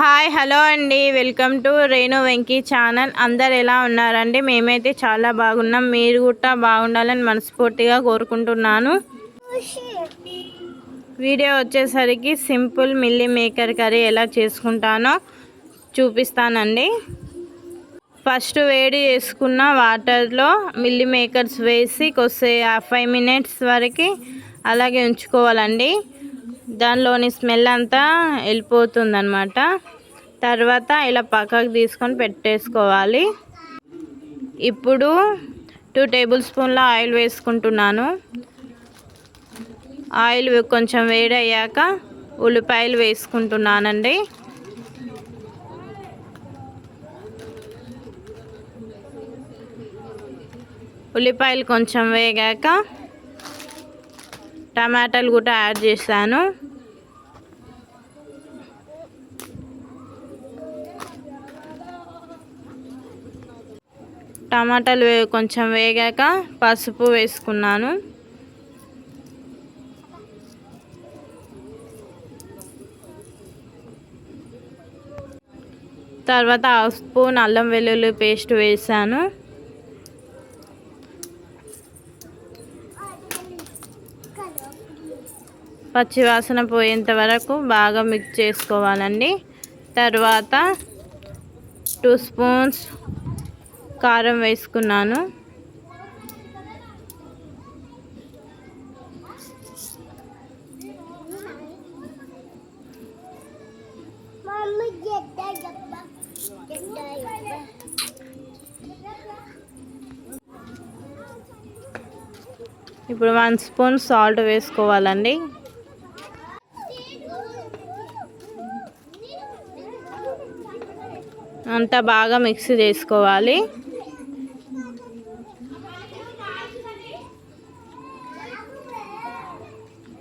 Hi hello అండి. Welcome to Renu Venky channel. అందరు ఎలా ఉన్నారండి? మేమైతే చాలా బాగున్నాం. మీరు కూడా బాగుండాలని మనస్ఫూర్తిగా కోరుకుంటున్నాను. వీడియో వచ్చేసరికి సింపుల్ మిల్లీ మేకర్ కర్రీ ఎలా చేసుకుంటానో చూపిస్తానండి. ఫస్ట్ వేడి చేసుకున్న వాటర్లో మిల్లీ మేకర్స్ వేసి కొద్ది ఫైవ్ మినిట్స్ వరకు అలాగే ఉంచుకోవాలండి. దానిలోని స్మెల్ అంతా వెళ్ళిపోతుంది అనమాట తర్వాత ఇలా పక్కకు తీసుకొని పెట్టేసుకోవాలి. ఇప్పుడు టూ టేబుల్ స్పూన్ల ఆయిల్ వేసుకుంటున్నాను. ఆయిల్ కొంచెం వేడయ్యాక ఉల్లిపాయలు వేసుకుంటున్నానండి. ఉల్లిపాయలు కొంచెం వేగాక టమాటాలు కూడా యాడ్ చేశాను. టమాటాలు కొంచెం వేగాక పసుపు వేసుకున్నాను. తర్వాత హాఫ్ స్పూన్ అల్లం వెల్లుల్లి పేస్ట్ వేసాను. పచ్చివాసన పోయేంత వరకు బాగా మిక్స్ చేసుకోవాలండి. తర్వాత టూ స్పూన్స్ కారం వేసుకున్నాను. ఇప్పుడు వన్ స్పూన్ సాల్ట్ వేసుకోవాలండి. అంతా బాగా మిక్స్ చేసుకోవాలి.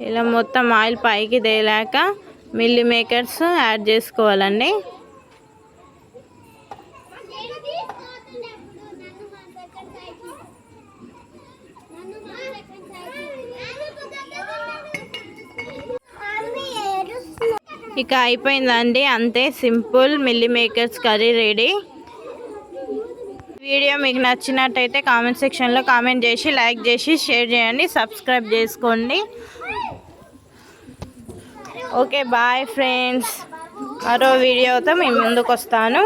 ఇలా మొత్తం ఆయిల్ పైకి తేలాక మిల్లీ మేకర్స్ యాడ్ చేసుకోవాలండి. ఇక అయిపోయిందండి. అంతే simple meal makers curry ready. Video మీకు నచ్చినట్టయితే కామెంట్ సెక్షన్లో కామెంట్ చేసి లైక్ చేసి షేర్ చేయండి సబ్స్క్రైబ్ చేసుకోండి. ఓకే బాయ్ ఫ్రెండ్స్ మరో వీడియోతో మేము ముందుకు వస్తాను